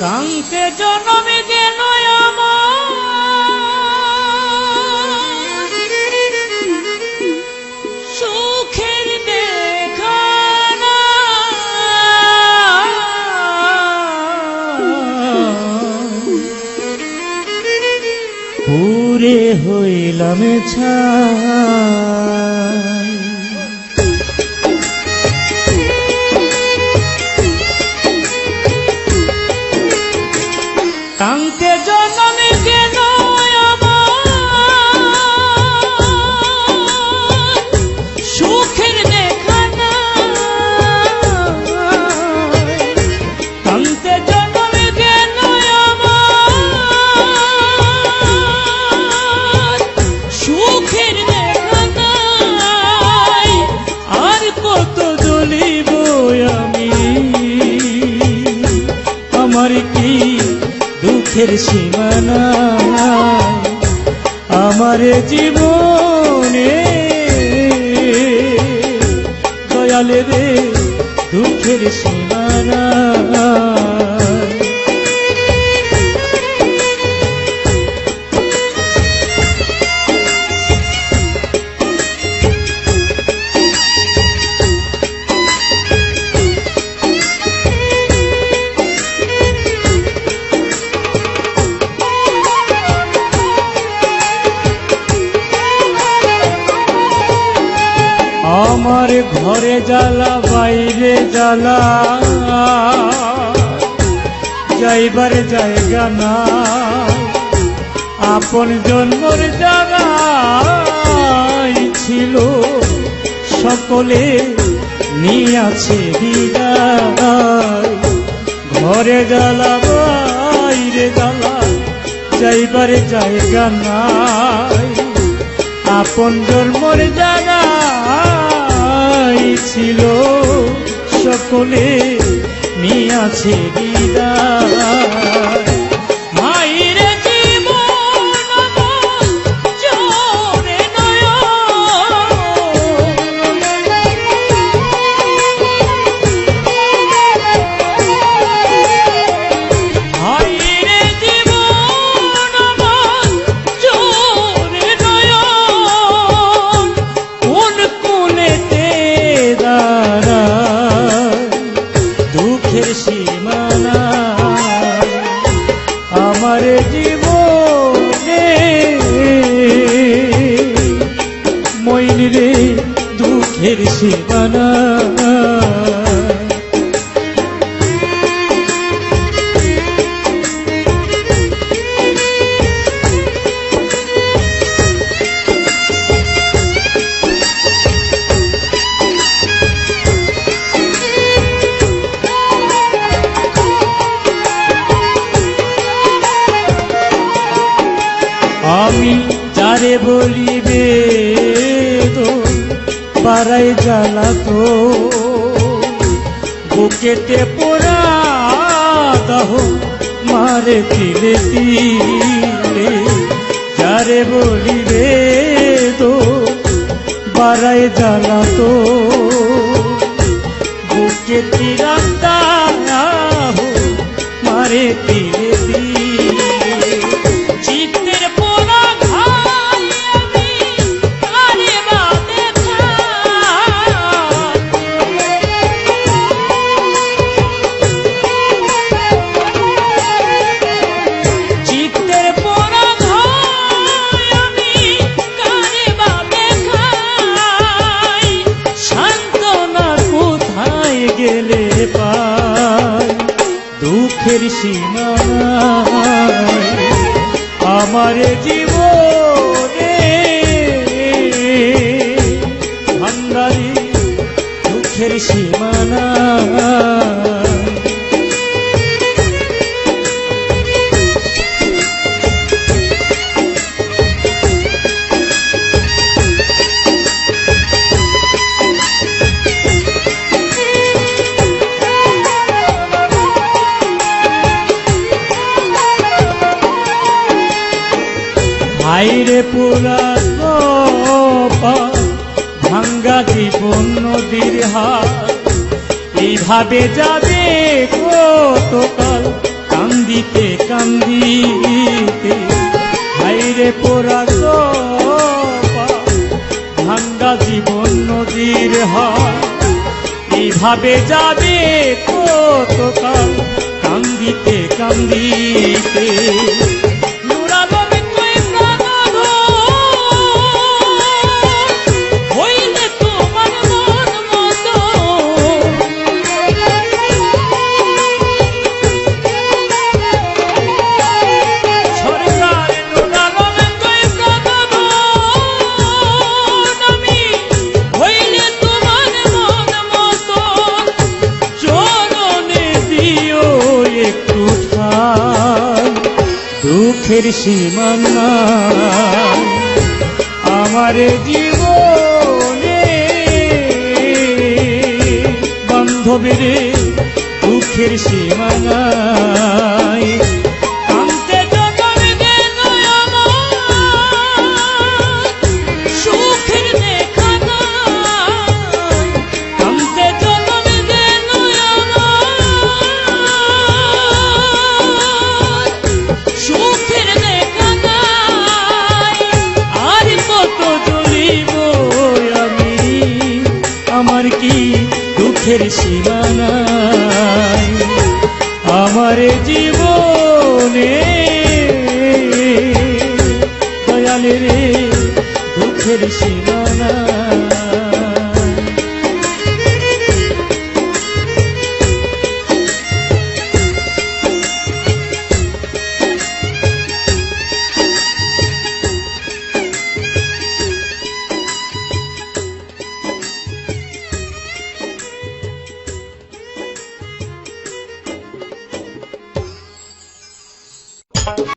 কাঙ্কে জনমে গেল সুখের পুরে হইলাম ছাই দুঃখের সীমানা আমার জীবনে। দয়ালে রে দুঃখের সীমানা আমার ঘরে জ্বালা, বাইরে জ্বালা। যাইবার জায়গা না আপন জন্মর জায়গায় ছিল। সকলে নিয়ে আছে ঘরে জ্বালা, বাইরে জ্বালা, যাইবার জায়গা নাই। আপন জন্মর জায়গায় ছিল সকলে নিয়াছে বিদায়। রে দুঃখের সীমানা। আমি যারে বলিবে পাড়ায় জ্বালা তো। বুকেতে পোড়া দহ মারে তিলে তিলে যারে বলিবে তো বাড়ায় জ্বালা তো। বুকে তিরান্তা সীমানায় আমার জীবনে ভান্ডারি দুঃখের সীমানা। তীরে পুরা ভাঙ্গা জীবন নদীর হাত এইভাবে যাবে কতকাল? কান্দিতে কান্দিতে। হাইরে পোরা ভাঙ্গা জীবন নদীর হাত এইভাবে যাবে কতকাল? কান্দিতে কান্দিতে। সুখের সীমানা। আমার জীবনে বান্ধবীর দুঃখের সীমানায় সুখের সীমানায় আমার জীবনে দয়ালের দুঃখের সীমানা